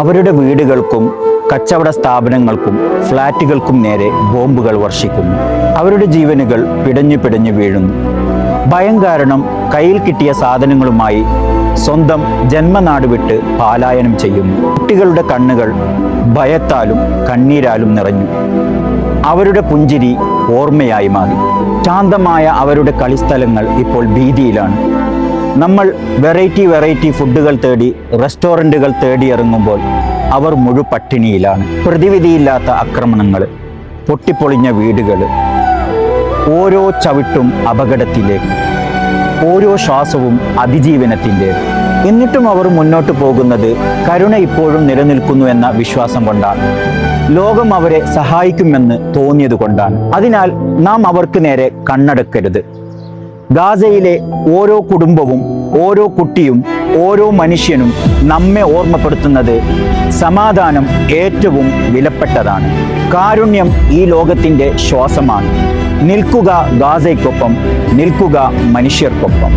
അവരുടെ വീടുകൾക്കും കച്ചവട സ്ഥാപനങ്ങൾക്കും ഫ്ളാറ്റുകൾക്കും നേരെ ബോംബുകൾ വർഷിക്കുന്നു. അവരുടെ ജീവനുകൾ പിടഞ്ഞു പിടഞ്ഞു വീഴുന്നു. ഭയം കാരണം കയ്യിൽ കിട്ടിയ സാധനങ്ങളുമായി സ്വന്തം ജന്മനാട് വിട്ട് പാലായനം ചെയ്യുന്നു. കുട്ടികളുടെ കണ്ണുകൾ ഭയത്താലും കണ്ണീരാലും നിറഞ്ഞു. അവരുടെ പുഞ്ചിരി ഓർമ്മയായി മാറി. ശാന്തമായ അവരുടെ കളിസ്ഥലങ്ങൾ ഇപ്പോൾ ഭീതിയിലാണ്. നമ്മൾ വെറൈറ്റി വെറൈറ്റി ഫുഡുകൾ തേടി റെസ്റ്റോറന്റുകൾ തേടി ഇറങ്ങുമ്പോൾ അവർ മുഴു പട്ടിണിയിലാണ്. പ്രതിവിധിയില്ലാത്ത ആക്രമണങ്ങൾ പൊട്ടിപ്പൊളിഞ്ഞ വീടുകൾ ഓരോ ചവിട്ടും അപകടത്തിലേക്ക് ഓരോ ശ്വാസവും അതിജീവനത്തിന്റെ. എന്നിട്ടും അവർ മുന്നോട്ട് പോകുന്നത് കരുണ ഇപ്പോഴും നിലനിൽക്കുന്നു എന്ന വിശ്വാസം കൊണ്ടാണ്. ലോകം അവരെ സഹായിക്കുമെന്ന് തോന്നിയത് കൊണ്ടാണ്. അതിനാൽ നാം അവർക്ക് നേരെ കണ്ണടക്കരുത്. ഗാസയിലെ ഓരോ കുടുംബവും ഓരോ കുട്ടിയും ഓരോ മനുഷ്യനും നമ്മെ ഓർമ്മപ്പെടുത്തുന്നത് സമാധാനം ഏറ്റവും വിലപ്പെട്ടതാണ്. കാരുണ്യം ഈ ലോകത്തിന്റെ ശ്വാസമാണ്. നിൽക്കുക ഗാസയ്ക്കൊപ്പം നിൽക്കുക മനുഷ്യർക്കൊപ്പം.